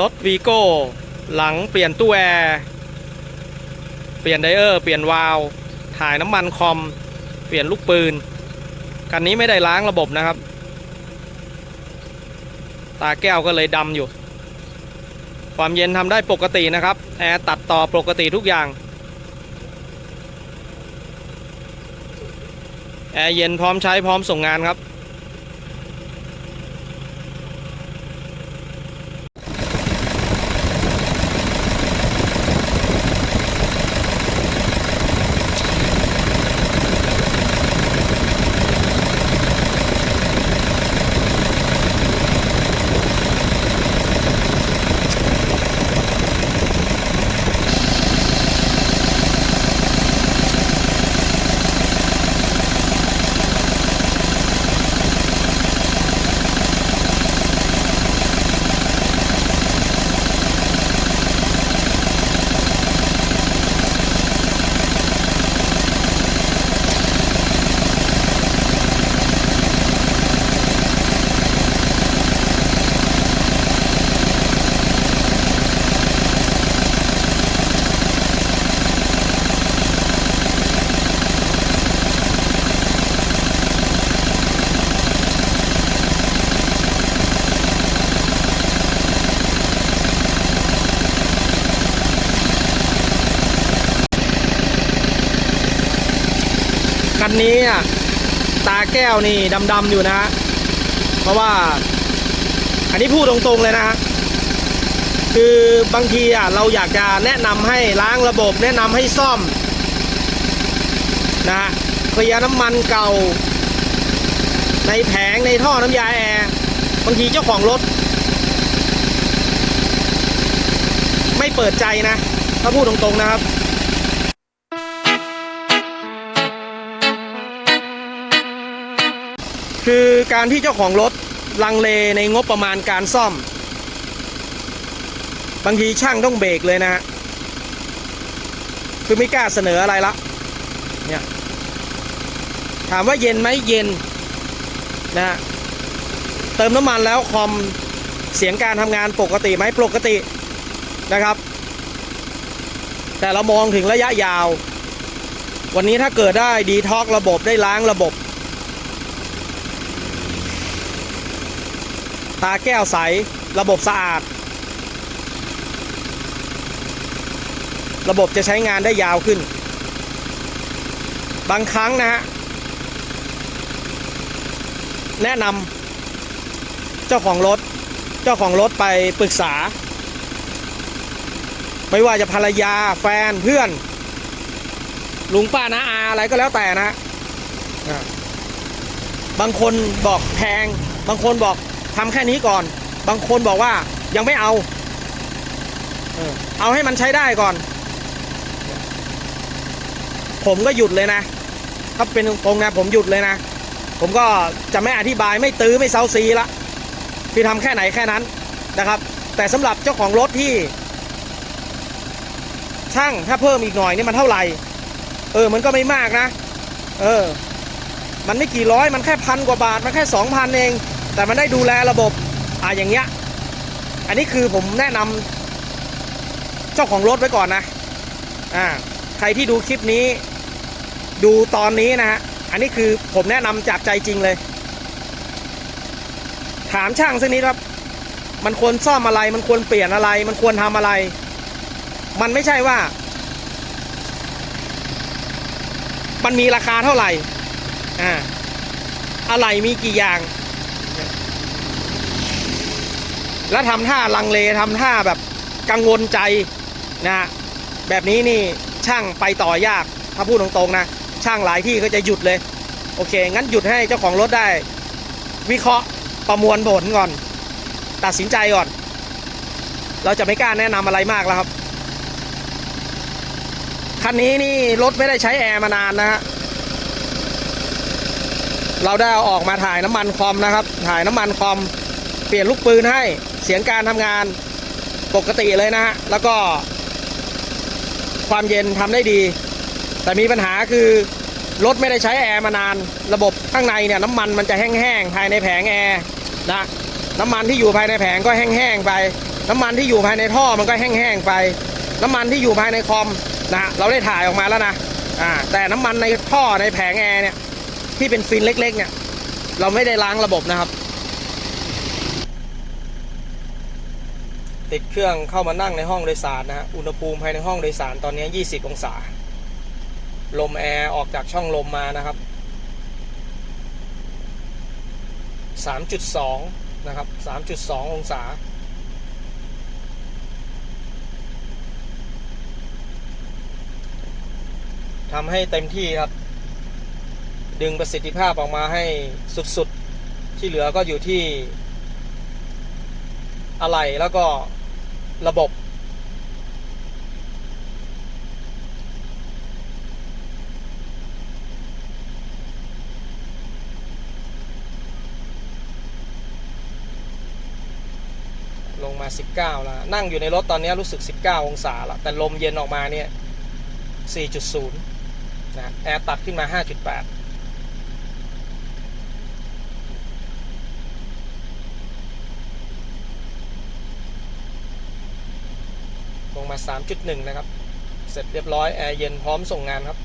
รถวีโก้หลังเปลี่ยนตู้แอร์เปลี่ยนไดเออร์เปลี่ยนวาล์วถ่ายน้ำมันคอม เปลี่ยนลูกปืนคันนี้ไม่ได้ล้างระบบนะครับ ตาแก้วก็เลยดำอยู่ ความเย็นทำได้ปกตินะครับแอร์ตัดต่อปกติทุกอย่างแอร์เย็นพร้อมใช้พร้อมส่งงานครับ นี้ตาแก้วนี่ดำๆอยู่นะฮะเพราะว่า อันนี้พูดตรงๆเลยนะฮะคือบางทีอะเราอยากจะแนะนำให้ล้างระบบ แนะนำให้ซ่อมนะฮะเคลียร์น้ำมันเก่า ในแผงในท่อน้ำยาแอร์บางทีเจ้าของรถ ไม่เปิดใจนะ ถ้าพูดตรงๆนะครับ คือการที่เจ้าของรถลังเลในงบประมาณการซ่อม บางทีช่างต้องเบรกเลยนะฮะคือไม่กล้าเสนออะไรละเนี่ยถามว่าเย็นไหมเย็นนะฮะเติมน้ำมันแล้วคอมเสียงการทำงานปกติไหมปกตินะครับ แต่เรามองถึงระยะยาว วันนี้ถ้าเกิดได้ดีท็อกระบบได้ล้างระบบาแก้วใส ระบบสะอาด ระบบจะใช้งานได้ยาวขึ้น บางครั้งนะฮะ แนะนำเจ้าของรถ เจ้าของรถไปปรึกษา ไม่ว่าจะภรรยาแฟนเพื่อน ลุงป้านะอาอะไรก็แล้วแต่นะอะบางคนบอกแพง บางคนบอก ทำแค่นี้ก่อน บางคนบอกว่ายังไม่เอา เออเอาให้มันใช้ได้ก่อน ผมก็หยุดเลยนะ ถ้าเป็นตรงนะผมหยุดเลยนะ ผมก็จะไม่อธิบายไม่ตื้อไม่เซาซีละพี่ทำแค่ไหนแค่นั้นนะครับ แต่สำหรับเจ้าของรถที่ ช่างถ้าเพิ่มอีกหน่อยนี่มันเท่าไหร่ เออ มันก็ไม่มากนะ เออ มันไม่กี่ร้อยมันแค่พันกว่าบาท มันแค่สองพันเอง แต่มันได้ดูแลระบบอ่าอย่างเงี้ย อันนี้คือผมแนะนำเจ้าของรถไว้ก่อนนะอ่าใครที่ดูคลิปนี้ ดูตอนนี้นะฮะอันนี้คือผมแนะนำจากใจจริงเลย ถามช่างสักนิดครับมันควรซ่อมอะไร มันควรเปลี่ยนอะไร มันควรทำอะไร มันไม่ใช่ว่า มันมีราคาเท่าไหร่อ่าอะไรมีกี่อย่าง แล้วทำท่าลังเลทำท่าแบบกังวลใจนะแบบนี้นี่ช่างไปต่อยากถ้าพูดตรงๆนะ ช่างหลายที่ก็จะหยุดเลย โอเค งั้นหยุดให้เจ้าของรถได้ วิเคราะห์ประมวลผลก่อน ตัดสินใจก่อน เราจะไม่กล้าแนะนำอะไรมากแล้วครับ คันนี้นี่รถไม่ได้ใช้แอร์มานานนะฮะเราได้เอาออกมาถ่ายน้ำมันคอมนะครับ ถ่ายน้ำมันคอม เปลี่ยนลูกปืนให้ เสียงการทำงานปกติเลยนะฮะ แล้วก็ ความเย็นทำได้ดี แต่มีปัญหาคือรถไม่ได้ใช้แอร์มานาน ระบบข้างในเนี่ยน้ำมันมันจะแห้งๆภายในแผงแอร์นะน้ำมันที่อยู่ภายในแผงก็แห้งๆไป น้ำมันที่อยู่ภายในท่อมันก็แห้งๆไป น้ำมันที่อยู่ภายในคอมนะเราได้ถ่ายออกมาแล้วนะอ่าแต่น้ำมันในท่อในแผงแอร์เนี่ยที่เป็นฟินเล็ก ๆ เนี่ย เราไม่ได้ล้างระบบนะครับ ติดเครื่องเข้ามานั่งในห้องโดยสารนะฮะอุณหภูมิภายในห้องโดยสารตอนนี้ 20 องศา ลมแอร์ออกจากช่องลมมานะครับ 3.2 นะครับ 3.2 องศา ทำให้เต็มที่ครับ ดึงประสิทธิภาพออกมาให้สุดๆ ที่เหลือก็อยู่ที่อะไรแล้วก็ ระบบ ลงมา 19 แล้ว นั่งอยู่ในรถตอนนี้รู้สึก 19 องศาแล้วแต่ลมเย็นออกมาเนี่ย 4.0 นะ แอร์ตัดขึ้นมา 5.8 มา 3.1 นะครับ เสร็จเรียบร้อย แอร์เย็นพร้อมส่งงานครับ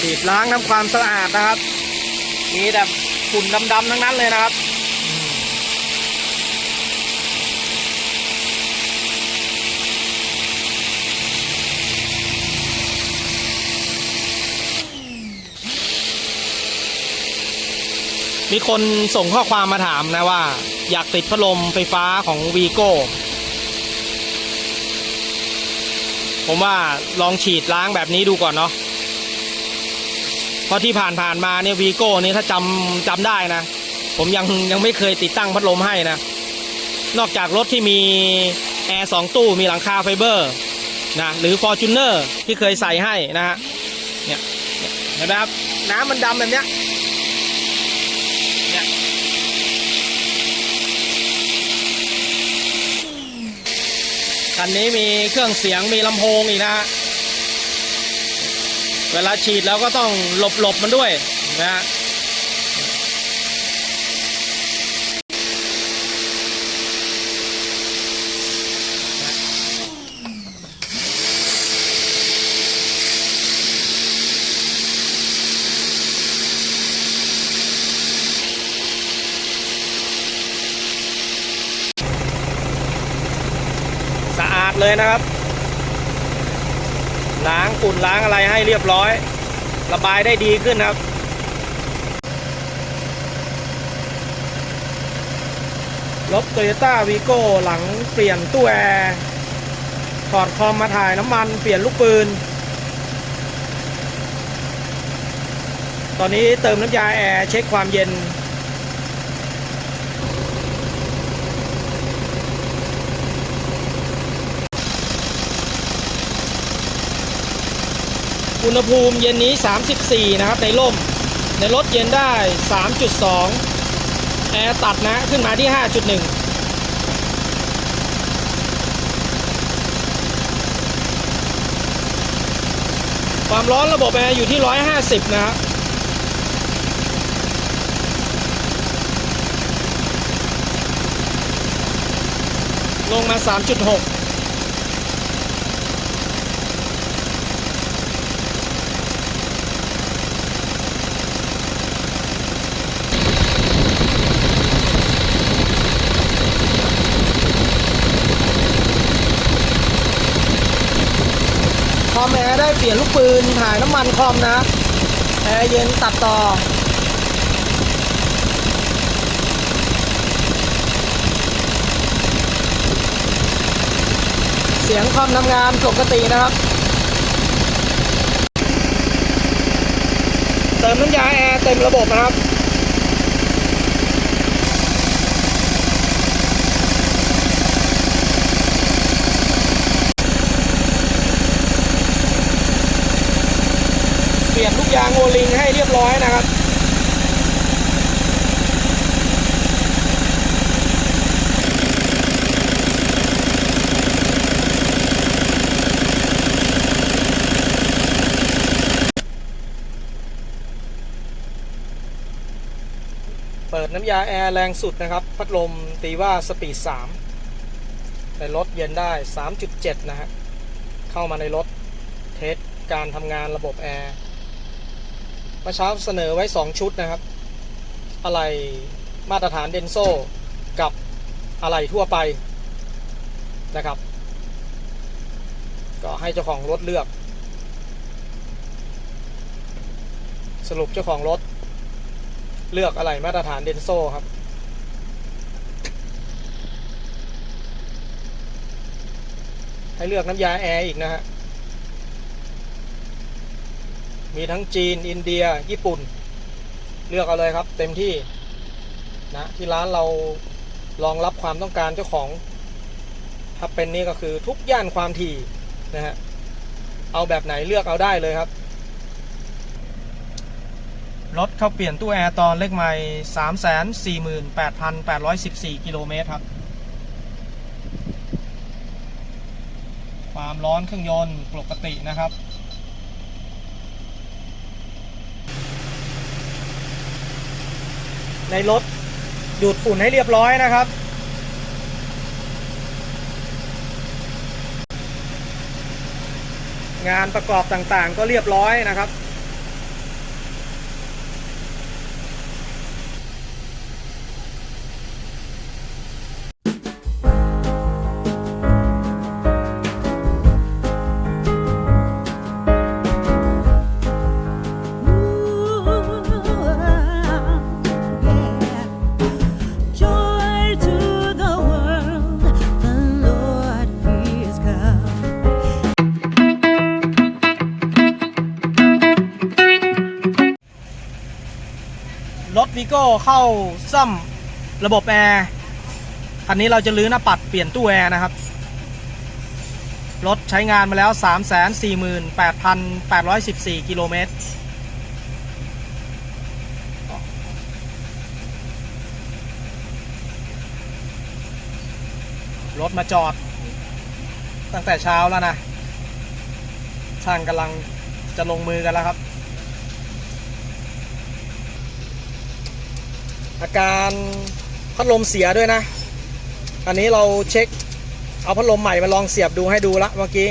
ฉีดล้างทำความสะอาดนะครับ มีแต่ฝุ่นดำๆทั้งนั้นเลยนะครับ มีคนส่งข้อความมาถามนะว่า อยากติดพัดลมไฟฟ้าของวีโก้ผมว่าลองฉีดล้างแบบนี้ดูก่อนเนาะเพราะที่ผ่านผ่านๆมาเนี่ยวีโก้นี่ถ้าจำจำได้นะ ผมยังยังไม่เคยติดตั้งพัดลมให้นะ นอกจากรถที่มีแอร์สองตู้มีหลังคาไฟเบอร์นะหรือ f o r t u n e r ที่เคยใส่ให้นะฮะเนี่ยเนี่ยเห็นไหมครับ น้ำมันดำแบบเนี้ย คันนี้มีเครื่องเสียงมีลำโพงอีกนะฮะเวลาฉีดแล้วก็ต้องหลบหลบมันด้วยนะฮะ เลยนะครับ ล้างฝุ่นล้างอะไรให้เรียบร้อย ระบายได้ดีขึ้นครับรถโตโยต้าวีโก้หลังเปลี่ยนตู้แอร์ถอดคอมมาถ่ายน้ำมันเปลี่ยนลูกปืน ตอนนี้เติมน้ำยาแอร์เช็คความเย็น อุณหภูมิเย็นนี้ 34 นะครับ ในร่ม ในรถเย็นได้ 3.2 แอร์ตัดนะขึ้นมาที่ 5.1ความร้อนระบบแอร์อยู่ที่ 150 นะครับลงมา 3.6 คอมแอร์ ได้เปลี่ยนลูกปืนถ่ายน้ำมันคอมนะแอร์เย็นตัดต่อ เสียงคอมทำงานปกตินะครับ เติมน้ำยาแอร์เต็มระบบนะครับ ลี่ยนทุกยางโอลิงให้เรียบร้อยนะครับเปิดน้ำยาแอร์แรงสุดนะครับ พัดลมตีว่าสปีดสามในรถเย็นได้ 3.7 นะฮะ เข้ามาในรถเทสการทำงานระบบแอร์ เมื่อเช้าเสนอไว้ 2 ชุดนะครับ อะไรมาตรฐานเดนโซกับอะไรทั่วไปนะครับ ก็ให้เจ้าของรถเลือก สรุปเจ้าของรถ เลือกอะไรมาตรฐานเดนโซครับให้เลือกน้ำยาแอร์อีกนะฮะ มีทั้งจีน อินเดีย ญี่ปุ่น เลือกเอาเลยครับ เต็มที่นะที่ร้านเรารองรับความต้องการเจ้าของ ถ้าเป็นนี่ก็คือทุกย่านความถี่นะฮะเอาแบบไหนเลือกเอาได้เลยครับ รถเข้าเปลี่ยนตู้แอร์ตอนเลขไม่สามแสนสี่หมื่นแปดพันแปดร้อยสิบสี่กิโลเมตรครับ ความร้อนเครื่องยนต์ปกตินะครับ ในรถดูดฝุ่นให้เรียบร้อยนะครับ งานประกอบต่างๆก็เรียบร้อยนะครับ ก้เข้าซ่อมระบบแอร์คันนี้เราจะลื้อหน้าปัดเปลี่ยนตู้แอร์นะครับ รถใช้งานมาแล้ว 348,814 กิโลเมตร รถมาจอด ตั้งแต่เช้าแล้วนะ ช่างกำลังจะลงมือกันแล้วครับ อาการพัดลมเสียด้วยนะ อันนี้เราเช็คเอาพัดลมใหม่มาลองเสียบดูให้ดูละเมื่อกี้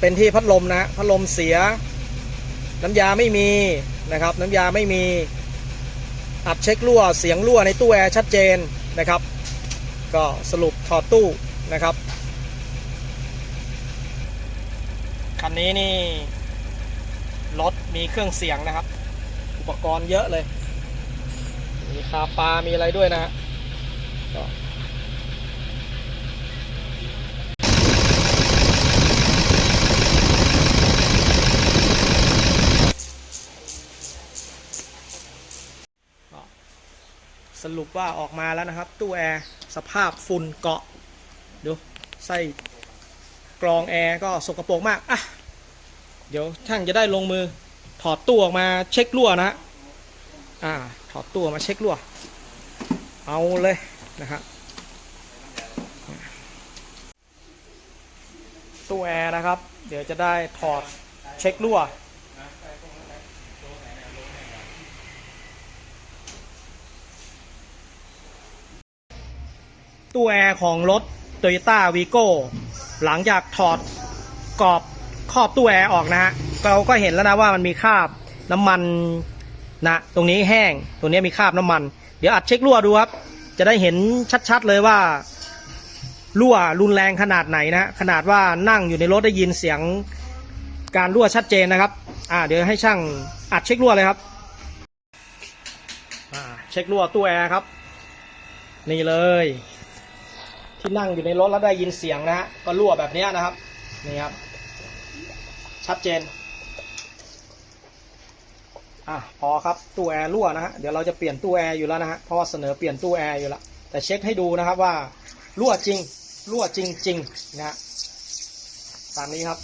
เป็นที่พัดลมนะพัดลมเสีย น้ำยาไม่มีนะครับ น้ำยาไม่มีอัดเช็ครั่วเสียงรั่วในตู้แอร์ชัดเจนนะครับ ก็สรุปถอดตู้นะครับคันนี้นี่รถมีเครื่องเสียงนะครับ อุปกรณ์เยอะเลย มีคาปลา มีอะไรด้วยนะฮะก็สรุปว่าออกมาแล้วนะครับ ตู้แอร์สภาพฝุ่นเกาะดูไส้กรองแอร์ก็สกปรกมากอะเดี๋ยวช่างจะได้ลงมือถอดตู้ออกมาเช็ครั่วนะฮะ อ่าถอดตัวมาเช็ครั่ว เอาเลยนะครับตู้แอร์นะครับ เดี๋ยวจะได้ถอดเช็ครั่ว ตู้แอร์ของรถ Toyota Vigo หลังจากถอดกรอบครอบตู้แอร์ออกนะฮะ เราก็เห็นแล้วนะว่ามันมีคราบน้ำมัน นะตรงนี้แห้งตรงนี้มีคราบน้ำมัน เดี๋ยวอัดเช็ครั่วดูครับ จะได้เห็นชัดๆเลยว่า รั่วรุนแรงขนาดไหนนะขนาดว่านั่งอยู่ในรถได้ยินเสียงการรั่วชัดเจนนะครับ อ่า เดี๋ยวให้ช่างอัดเช็ครั่วเลยครับอ่าเช็ครั่วตู้แอร์ครับ นี่เลย ที่นั่งอยู่ในรถแล้วได้ยินเสียงนะฮะก็รั่วแบบนี้นะครับนี่ครับชัดเจน อะพอครับตู้แอร์รั่วนะฮะเดี๋ยวเราจะเปลี่ยนตู้แอร์อยู่แล้วนะฮะเพราะว่าเสนอเปลี่ยนตู้แอร์อยู่แล้วแต่เช็คให้ดูนะครับว่ารั่วจริงรั่วจริงๆนะฮะตามนี้ครับ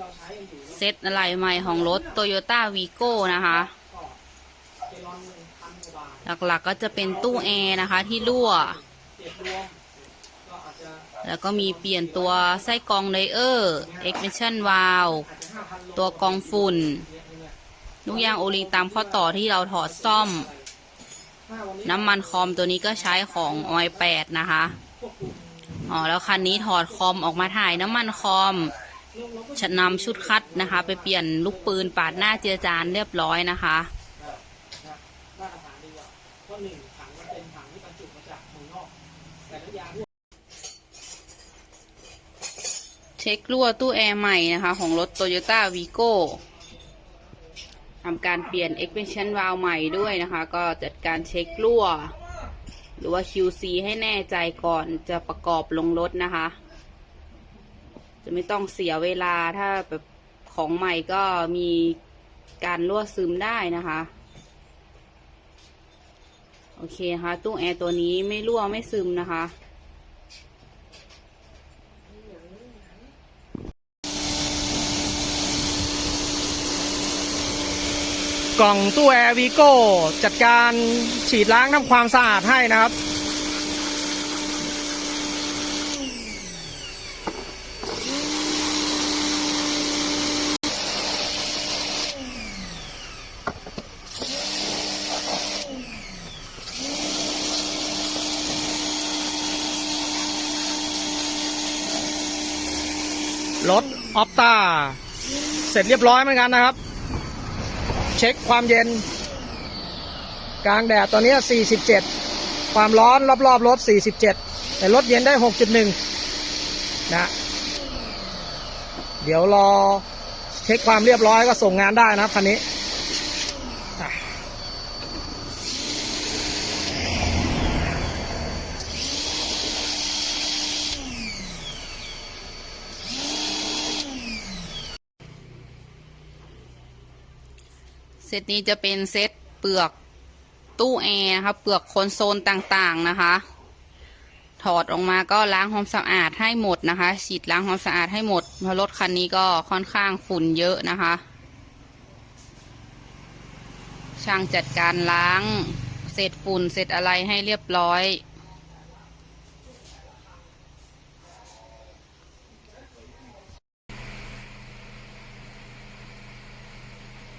เราใช้กันอยู่เซตอะไรใหม่ของรถ Toyota Vigo นะคะก็เจลอนหนึ่งพันกว่าบาทหลักๆก็จะเป็นตู้แอร์นะคะที่รั่ว แล้วก็มีเปลี่ยนตัวไส้กรองไดเออร์ Ignition Valve อาจจะห้าพันโลตัวกรองฝุ่น ลูกยางโอลิงตามข้อต่อที่เราถอดซ่อม น้ำมันคอมตัวนี้ก็ใช้ของออยแปดนะคะ อ๋อ แล้วคันนี้ถอดคอมออกมาถ่ายน้ำมันคอมฉันนำชุดคัดนะคะ ไปเปลี่ยนลูกปืนปาดหน้าเจือจานเรียบร้อยนะคะ มาตรฐานดีกว่า เช็ครั่วตู้แอร์ใหม่นะคะ ของรถ Toyota Vigo ทำการเปลี่ยน expansion valve ใหม่ด้วยนะคะ ก็จัดการเช็ครั่ว หรือว่า QC ให้แน่ใจก่อนจะประกอบลงรถนะคะ จะไม่ต้องเสียเวลาถ้าแบบของใหม่ก็มีการรั่วซึมได้นะคะโอเคนะคะตู้แอร์ตัวนี้ไม่รั่วไม่ซึมนะคะ กล่องตู้แอร์วีโก้จัดการฉีดล้างทำความสะอาดให้นะครับ รถออฟตาเสร็จเรียบร้อยเหมือนกันนะครับ เช็คความเย็น กลางแดดตอนนี้ 47 ความร้อนรอบๆรถ 47 แต่รถเย็นได้ 6.1 นะ เดี๋ยวรอเช็คความเรียบร้อยก็ส่งงานได้นะคันนี้ ซตนี้จะเป็นเซตเปลือกตู้แอร์นะคะเปลือกคอนโซลต่างๆนะคะ ถอดออกมาก็ล้างความสะอาดให้หมดนะคะ ฉีดล้างความสะอาดให้หมดเพราะรถคันนี้ก็ค่อนข้างฝุ่นเยอะนะคะ ช่างจัดการล้างเศษฝุ่นเศษอะไรให้เรียบร้อย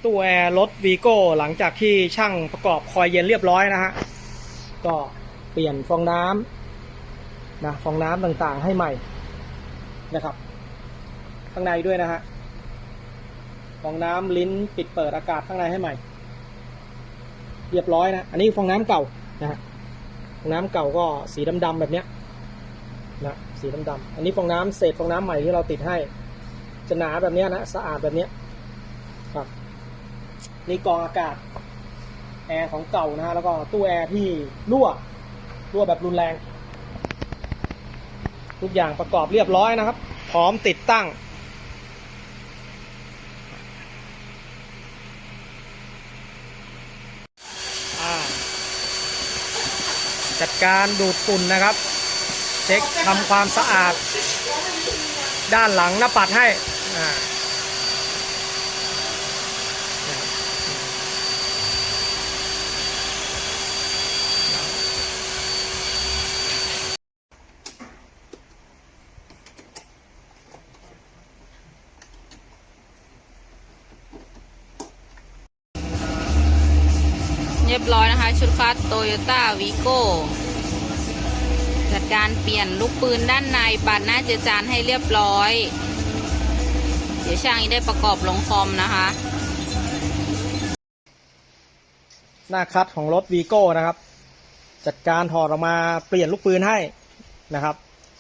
ตู้แอร์รถวีโก้หลังจากที่ช่างประกอบคอยเย็นเรียบร้อยนะฮะ ก็เปลี่ยนฟองน้ำนะฟองน้ำต่างๆให้ใหม่นะครับ ข้างในด้วยนะฮะฟองน้ำลิ้นปิดเปิดอากาศข้างในให้ใหม่ เรียบร้อยนะ อันนี้ฟองน้ำเก่านะฮะฟองน้ำเก่าก็สีดำๆแบบเนี้ยนะสีดำๆอันนี้ฟองน้ำเศษฟองน้ำใหม่ที่เราติดให้จะหนาแบบเนี้ยนะ สะอาดแบบเนี้ยครับ นี่กรองอากาศแอร์ของเก่านะฮะแล้วก็ตู้แอร์ที่รั่วรั่วแบบรุนแรง ทุกอย่างประกอบเรียบร้อยนะครับ พร้อมติดตั้ง จัดการดูดฝุ่นนะครับ เช็คทำความสะอาด ด้านหลังหน้าปัดให้อ่า เรียบร้อยนะคะ ชุดคัสโตโยต้าวีโก้จัดการเปลี่ยนลูกปืนด้านในปาดหน้าเจจานให้เรียบร้อย เดี๋ยวช่างได้ประกอบลงคอมนะคะ หน้าคัดของรถวีโก้นะครับ จัดการถอดออกมาเปลี่ยนลูกปืนให้นะครับ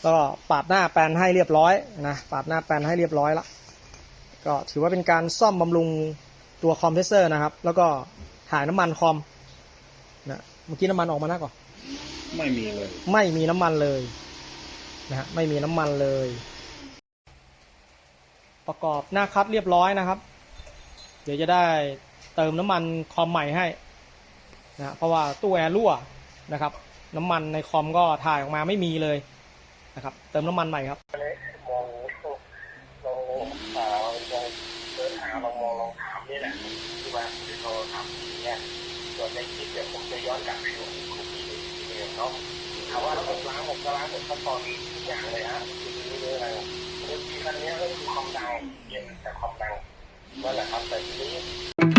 ก็ปาดหน้าแปลนให้เรียบร้อยนะปาดหน้าแปลนให้เรียบร้อยแล้วก็ถือว่าเป็นการซ่อมบำรุงตัวคอมเพรสเซอร์นะครับ แล้วก็ถ่ายน้ำมันคอม เมื่อกี้น้ำมันออกมาหน้าก่อนไม่มีเลย ไม่มีน้ำมันเลยนะฮะไม่มีน้ำมันเลย ประกอบหน้าคัดเรียบร้อยนะครับ เดี๋ยวจะได้เติมน้ำมันคอมใหม่ให้นะฮะเพราะว่าตู้แอร์รั่วนะครับ น้ำมันในคอมก็ถ่ายออกมาไม่มีเลยนะครับ เติมน้ำมันใหม่ครับ มองลองหาลองเดินหาลองมองลองถามนี่แหละที่ว่าที่เขาทำอย่างเงี้ยส่วน ในคลิปเดี๋ยวผมจะย้อนกลับไปดูคุกกี้ทีเดียเนาะถามว่าแล้วผมล้างผมก็ล้างหมดขั้นตอนนี้ทุกอย่างเลยฮะคือไม่ได้อะไรรถที่คันนี้ก็คือความดังเย็นแต่ความดังนั่นแหละครับแต่ทีนี้